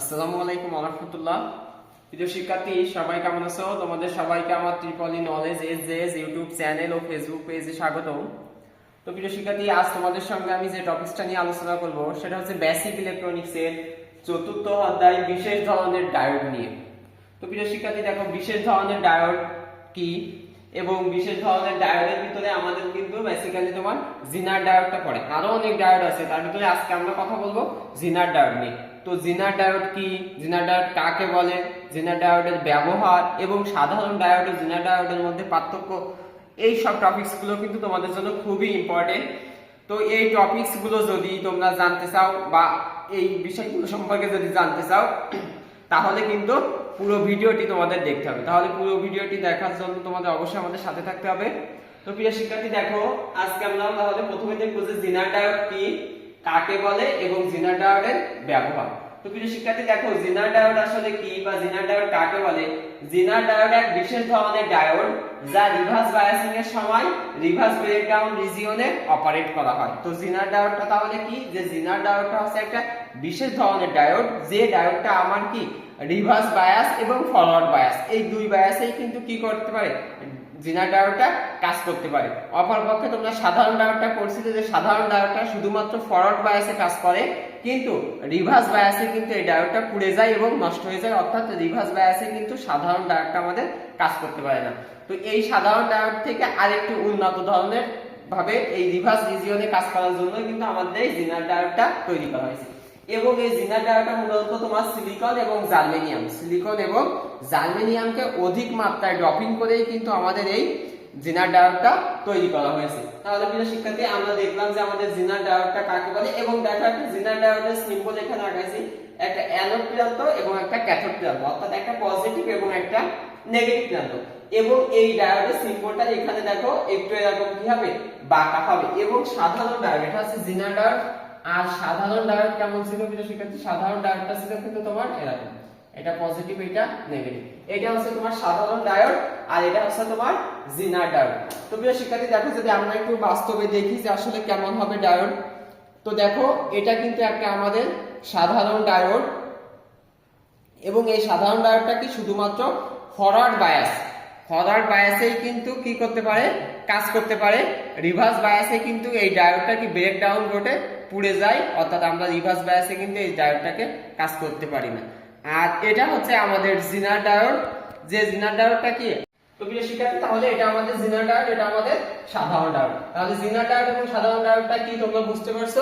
আসসালামু আলাইকুম আরহামতুল্লাহ প্রিয় শিক্ষার্থী, সবাই কেমন আছো? তোমাদের সবাইকে আমার নলেজ এস ইউটিউব চ্যানেল ও ফেসবুক পেজে স্বাগত তো প্রিয় শিক্ষার্থী, আজ তোমাদের সঙ্গে আমি যে টপিকসটা নিয়ে আলোচনা করব, সেটা হচ্ছে বেসিক চতুর্থ অধ্যায় বিশেষ ধরনের ডায়োড নিয়ে। তো প্রিয় শিক্ষার্থী, দেখো, বিশেষ ধরনের ডায়োড কি এবং বিশেষ ধরনের ডায়োডের ভিতরে আমাদের কিন্তু বেসিক্যালি তোমার জিনার ডায়োডটা পড়ে। আরও অনেক ডায়োড আছে, তার ভিতরে আজকে আমরা কথা বলব জিনার ডায়োড নিয়ে। তো জিনার ডায়োড কি? জিনার ডায়োড কাকে বলে? জিনার ডায়োডের ব্যবহার এবং সাধারণ ডায়োড ও জিনার ডায়োডের মধ্যে পার্থক্য, এই সব টপিকসগুলো কিন্তু তোমাদের জন্য খুবই ইম্পর্টেন্ট তো এই টপিকসগুলো যদি তোমরা জানতে চাও বা এই বিষয়গুলো সম্পর্কে যদি জানতে চাও, তাহলে কিন্তু পুরো ভিডিওটি তোমাদের দেখতে হবে। তাহলে পুরো ভিডিওটি দেখার জন্য তোমাদের অবশ্যই আমাদের সাথে থাকতে হবে। তো প্রিয় শিক্ষার্থী, দেখো, আজকে আমরা তাহলে প্রথমে দেখব যে জিনার ডায়োড কি। কাকে বলে এবং জিনার ডায়োডের ব্যবহার। তো প্রিয় শিক্ষার্থী, দেখো জিনার ডায়োড আসলে কি বা জিনার ডায়োড কাকে বলে? জিনার ডায়োড এক বিশেষ ধরনের ডায়োড যা রিভার্স বায়াসিং এর সময় রিভার্স ব্রেকডাউন রিজিয়নে অপারেট করা হয়। তো জিনার ডায়োডটা তাহলে কি? যে জিনার ডায়োডটা হচ্ছে একটা বিশেষ ধরনের ডায়োড, যে ডায়োডটা আমার কি? রিভার্স বায়াস এবং ফরওয়ার্ড বায়াস। এই দুই বায়াসেই কিন্তু কি করতে পারে? জিনার ডায়োডটা কাজ করতে পারে। অপরপক্ষে তোমরা সাধারণ ডায়োডটা পড়ছিলে যে সাধারণ ডায়োডটা শুধুমাত্র ফরওয়ার্ড বায়াসে কাজ করে, কিন্তু রিভার্স বায়াসে কিন্তু এই ডায়োডটা পুড়ে যায় এবং নষ্ট হয়ে যায়, অর্থাৎ রিভার্স বায়াসে কিন্তু সাধারণ ডায়োডটা আমাদের কাজ করতে পারে না। তো এই সাধারণ ডায়োড থেকে আরেকটু উন্নত ধরনের ভাবে এই রিভার্স রিজিয়নে কাজ করার জন্য কিন্তু আমাদের এই জিনার ডায়োডটা তৈরি করা হয়েছে। এবং এই জিনার ডায়োডটা মূলত তোমার সিলিকন এবং জার্মেনিয়াম সিলিকন এবং জার্মেনিয়ামকে অধিক মাত্রায় ড্রপিং করেই কিন্তু আমাদের এই জিনার ডায়োডটা তৈরি করা হয়েছে। তাহলে প্রিয় শিক্ষার্থী, আমরা দেখলাম যে আমাদের জিনার ডায়োডটা কাকে বলে এবং দেখো একটা জিনার ডায়োডের সিম্বল এখানে আঁকাইছি। একটা অ্যানোড প্রান্ত এবং একটা ক্যাথোড প্রান্ত, অর্থাৎ একটা পজিটিভ এবং একটা নেগেটিভ প্রান্ত। এবং এই ডায়োডের সিম্বলটা এখানে দেখো, একটু এরকম কি হবে? বাঁকা হবে। এবং সাধারণ ডায়োড এটা হচ্ছে জিনার ডায়োড আর সাধারণ ডায়োড কেমন ছিল প্রিয় শিক্ষার্থী সাধারণ ডায়োডটা ছিল কিন্তু তোমার এরকম। এটা পজিটিভ এটা নেগেটিভ এটা হচ্ছে তোমার সাধারণ ডায়োড আর এটা হচ্ছে তোমার জিনার ডায়োড তো প্রিয় শিক্ষার্থী, দেখো যদি আমরা একটু বাস্তবে দেখি যে আসলে কেমন হবে ডায়োড তো দেখো এটা কিন্তু একটা আমাদের সাধারণ ডায়োড এবং এই সাধারণ ডায়োডটা কি শুধুমাত্র ফরওয়ার্ড বায়াস ফরওয়ার্ড বায়াসেই কিন্তু কি করতে পারে? কাজ করতে পারে। রিভার্স বায়াসে কিন্তু এই ডায়োডটা কি ব্রেক ডাউন ঘটে? পুড়ে যায়, অর্থাৎ আমরা রিভার্স বায়াসে কিন্তু এই ডায়োডটাকে কাজ করতে পারি না। আর এটা হচ্ছে আমাদের জিনার ডায়োড যে জিনার ডায়োডটা কি? তো প্রিয় শিক্ষার্থী, তাহলে এটা আমাদের জিনার ডায়োড এটা আমাদের সাধারণ ডায়োড তাহলে জিনার ডায়োড এবং সাধারণ ডায়োডটা কি তোমরা বুঝতে পারছ?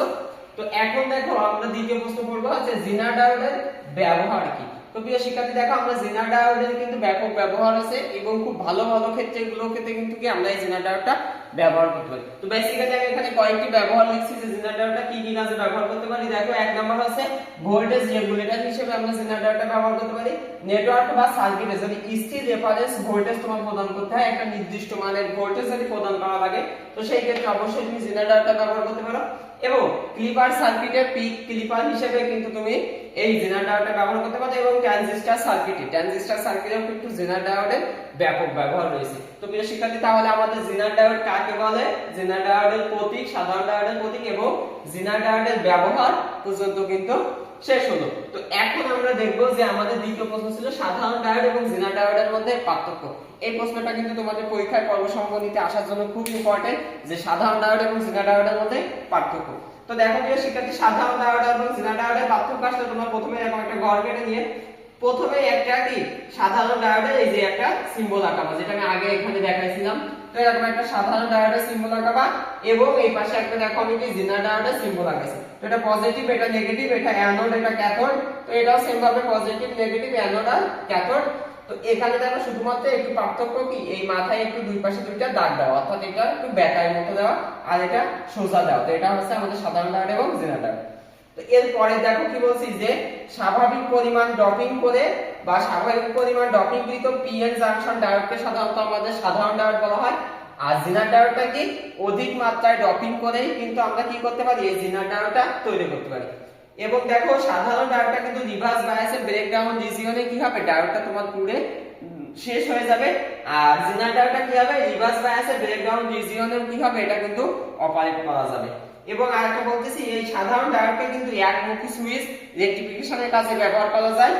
তো এখন দেখো, আমরা দ্বিতীয় প্রশ্ন পড়ব যে জিনার ডায়োডের ব্যবহার কি? তো প্রিয় শিক্ষার্থী, দেখো, আমরা জিনার ডায়োডের কিন্তু ব্যাপক ব্যবহার আছে এবং খুব ভালো ভালো ক্ষেত্রে গুলো ক্ষেত্রে কিন্তু কি আমরা এই জিনার ডায়োডটা ব্যবহার করতে পারি। তো বেসিক্যালি আমি এখানে কয়েকটি ব্যবহার লিখছি যে জেনারেটরটা কি কি কাজে ব্যবহার করতে পারি। দেখো, এক নাম্বার হচ্ছে ভোল্টেজ রেগুলেটর হিসেবে আমরা জেনারেটরটা ব্যবহার করতে পারি। নেটওয়ার্ক বা সার্কিটে যদি স্থির রেফারেন্স ভোল্টেজ তোমার প্রদান করতে হয়, একটা নির্দিষ্ট মানের ভোল্টেজ যদি প্রদান করা লাগে, তো সেই ক্ষেত্রে অবশ্যই তুমি জেনারেটরটা ব্যবহার করতে পারো। ক্লিপার সার্কিটের পিক ক্লিপার হিসেবে কিন্তু তুমি এই জেনার ডায়োডটা ব্যবহার করতে পারো এবং ট্রানজিস্টর সার্কিটে ট্রানজিস্টর সার্কিটেও কিন্তু জেনার ডায়োডের ব্যাপক ব্যবহার রয়েছে। তো প্রিয় শিক্ষার্থী, তাহলে আমাদের জেনার ডায়োড কাকে বলে? জেনার ডায়োডের প্রতীক, সাধারণ ডায়োডের প্রতীক এবং জেনার ডায়োডের ব্যবহার পর্যন্ত কিন্তু শেষ হলো। তো এখন আমরা দেখব যে আমাদের দ্বিতীয় প্রশ্ন ছিল সাধারণ ডায়োড এবং জেনার ডায়োডের মধ্যে পার্থক্য। এই প্রশ্নটা কিন্তু তোমাদের পরীক্ষায় কর্মসম্পন্নিতে আসার জন্য খুব ইম্পর্টেন্ট যে সাধারণ ডায়োড এবং জেনার ডায়োডের মধ্যে পার্থক্য। তো দেখো প্রিয় শিক্ষার্থী সাধারণ ডায়োড এবং জেনার ডায়োডের পার্থক্য আসলে তোমরা প্রথমে এরকম একটা ঘর কেটে নিয়ে। প্রথমে একটা কি? সাধারণ ডায়োডের এই যে একটা সিম্বল আঁকাবা, যেটা আমি আগে এখানে দেখাইছিলাম। তো এরকম একটা সাধারণ ডায়োডের সিম্বল আঁকাবা এবং এই পাশে একটা দেখো আমি কি? জেনার ডায়োডের সিম্বল আঁকাইছি। তো এটা পজিটিভ এটা নেগেটিভ এটা অ্যানোড এটা ক্যাথোড তো এটাও সেম ভাবে পজিটিভ নেগেটিভ অ্যানোড আর ক্যাথোড তো এখানে দেখো শুধুমাত্র একটু পার্থক্য কি? এই মাথায় একটু দুই পাশে দুইটা দাগ দেওয়া, অর্থাৎ এটা একটু ব্যাকার মতো দেওয়া আর এটা সোজা দেওয়া। তো এটা হচ্ছে আমাদের সাধারণ ডায়োড এবং জেনার ডায়োড। তো এরপরে দেখো কি বলছি যে, স্বাভাবিক পরিমাণ ড্রপিং করে বা স্বাভাবিক পরিমাণ ড্রপিংকৃত পিএন জাংশন ডায়োডকে সাধারণত আমাদের সাধারণ ডায়োড বলা হয়। আর জিনার ডায়োডটা কি? অধিক মাত্রায় ড্রপিং করেই কিন্তু আমরা কি করতে পারি? এই জিনার ডায়োডটা তৈরি করতে পারি। এবং দেখো, সাধারণ ডায়োডটা কিন্তু রিভার্স বায়াসে ব্রেকডাউন রিজিয়নে কি হবে? ডায়োডটা তোমার পুরে শেষ হয়ে যাবে। আর জিনার ডায়োডটা কি হবে? রিভার্স বায়াসে ব্রেকডাউন রিজিয়নে কি হবে? এটা কিন্তু অপারেট করা যাবে। এবং আরেকটা বলতেছি, এই সাধারণ ডায়োডটা কিন্তু একমুখী সুইচ রেকটিফিকেশনের কাজে ব্যবহার করা যায়।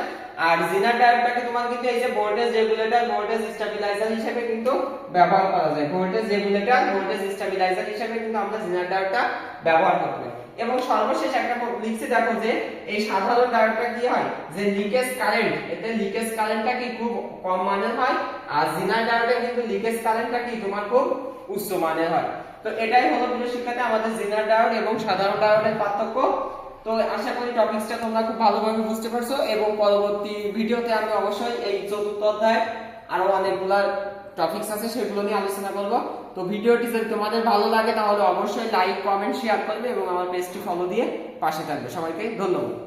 আর জিনার ডায়োডটাকে তোমার কিন্তু এই যে ভোল্টেজ রেগুলেটর ভোল্টেজ স্টেবিলাইজার হিসেবে কিন্তু ব্যবহার করা যায়। ভোল্টেজ রেগুলেটর ভোল্টেজ স্টেবিলাইজার হিসেবে কিন্তু আমরা জিনার ডায়োডটা ব্যবহার পারি। এবং সর্বশেষ একটা লিখছি, দেখো যে এই সাধারণ ডায়োডটা কি হয়? যে লিকেজ কারেন্ট এতে লিকেজ কারেন্টটা কি খুব কম মানের হয়? আর জিনার ডায়োডে কিন্তু লিকেজ কারেন্টটা কি তোমার খুব উচ্চ মানের হয়? তো এটাই হলো প্রিয় শিক্ষার্থী, আমাদের জিনার ডায়োড এবং সাধারণ ডায়োডের পার্থক্য। তো আশা করি টপিকসটা তোমরা খুব ভালোভাবে বুঝতে পারছ এবং পরবর্তী ভিডিওতে আমি অবশ্যই এই চতুর্থ অধ্যায় আরও অনেকগুলা টপিকস আছে, সেগুলো নিয়ে আলোচনা করব। তো ভিডিওটি যদি তোমাদের ভালো লাগে তাহলে অবশ্যই লাইক কমেন্ট শেয়ার করবে এবং আমার পেজটি ফলো দিয়ে পাশে থাকবে। সবাইকে ধন্যবাদ।